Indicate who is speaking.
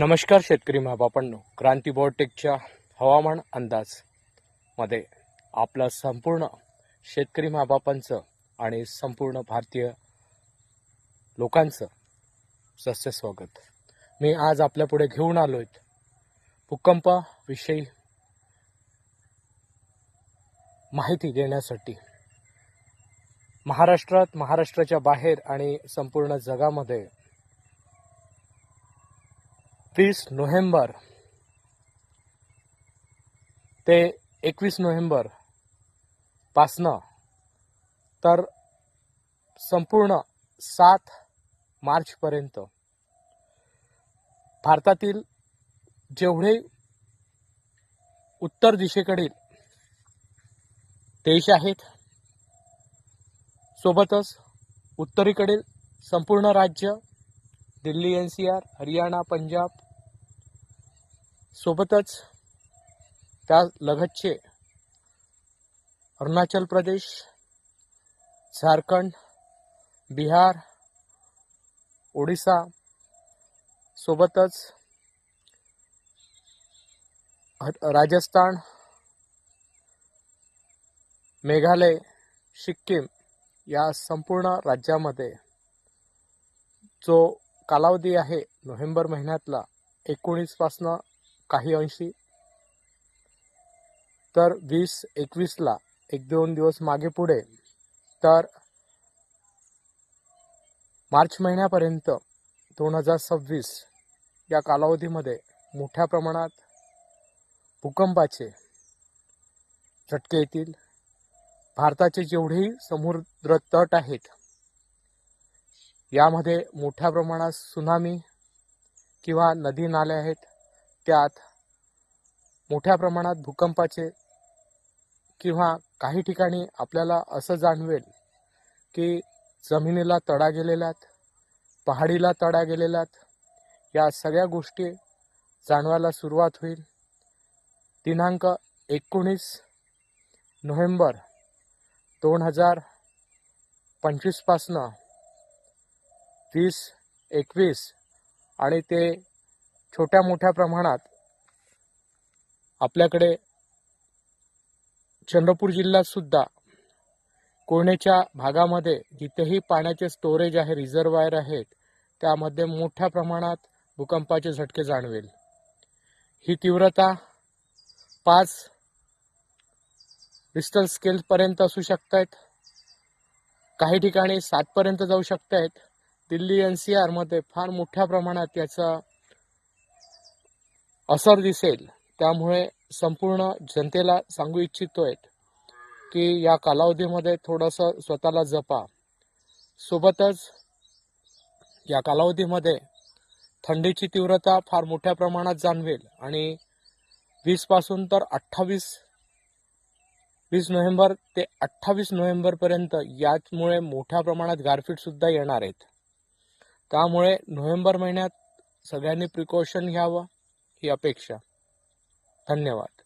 Speaker 1: नमस्कार शेतकरी महाबापांनो. क्रांती बॉटेकच्या हवामान अंदाजमध्ये आपलं संपूर्ण शेतकरी महाबापांचं आणि संपूर्ण भारतीय लोकांचं सस्य स्वागत. मी आज आपल्यापुढे घेऊन आलो आहेत भूकंपाविषयी माहिती देण्यासाठी महाराष्ट्रात महाराष्ट्राच्या बाहेर आणि संपूर्ण जगामध्ये वीस नोव्हेंबर. ते एकवीस नोव्हेंबर पासनं. तर संपूर्ण सात मार्चपर्यंत. भारतातील जेवढे उत्तर दिशेकडील देश आहेत सोबतच उत्तरेकडील संपूर्ण राज्य Delhi N C R Haryana Punjab सोबतच त्या लगतचे अरुणाचल प्रदेश झारखंड बिहार ओडिसा सोबतच ह- राजस्थान मेघालय सिक्कीम या संपूर्ण राज्यामध्ये जो कालावधी आहे नोव्हेंबर महिन्यातला एकोणीसपासनं काही अंशी. तर वीस एकवीसला एक दोन दिवस मागे पुढे तर मार्च महिन्यापर्यंत दोन हजार सव्वीस या कालावधीमध्ये मोठ्या प्रमाणात भूकंपाचे झटके येतील. भारताचे जेवढेही समुद्र तट आहेत यामध्ये मोठ्या प्रमाणात सुनामी किंवा नदी नाले आहेत. त्यात मोठ्या प्रमाणात भूकंपाचे किंवा काही ठिकाणी आपल्याला असं जाणवेल की जमिनीला तडा गेलेल्यात पहाडीला तडा गेलेल्यात या सगळ्या गोष्टी जाणवायला सुरुवात होईल. दिनांक एकोणीस नोव्हेंबर दोन हजार पंचवीसपासनं वीस एकवीस आणि ते छोट्या मोठ्या प्रमाणात आपल्याकडे चंद्रपूर जिल्ह्यातसुद्धा कोयनेच्या भागामध्ये जिथेही पाण्याचे स्टोरेज आहे रिझर्वायर आहेत त्यामध्ये मोठ्या प्रमाणात भूकंपाचे झटके जाणवेल. ही तीव्रता पाच रिस्टर स्केलपर्यंत असू शकत आहेत काही ठिकाणी सातपर्यंत जाऊ शकत आहेत दिल्ली एन सी आरमध्ये फार मोठ्या प्रमाणात याचा असर दिसेल. त्यामुळे संपूर्ण जनतेला सांगू इच्छितोय की या कालावधीमध्ये थोडंसं स्वतःला जपा. सोबतच या कालावधीमध्ये थंडीची तीव्रता फार मोठ्या प्रमाणात जाणवेल आणि वीसपासून तर अठ्ठावीस वीस नोव्हेंबर ते अठ्ठावीस नोव्हेंबरपर्यंत याचमुळे मोठ्या प्रमाणात गारपीटसुद्धा येणार आहेत. त्यामुळे नोव्हेंबर महिन्यात सगळ्यांनी प्रिकॉशन घ्यावं ही अपेक्षा. धन्यवाद.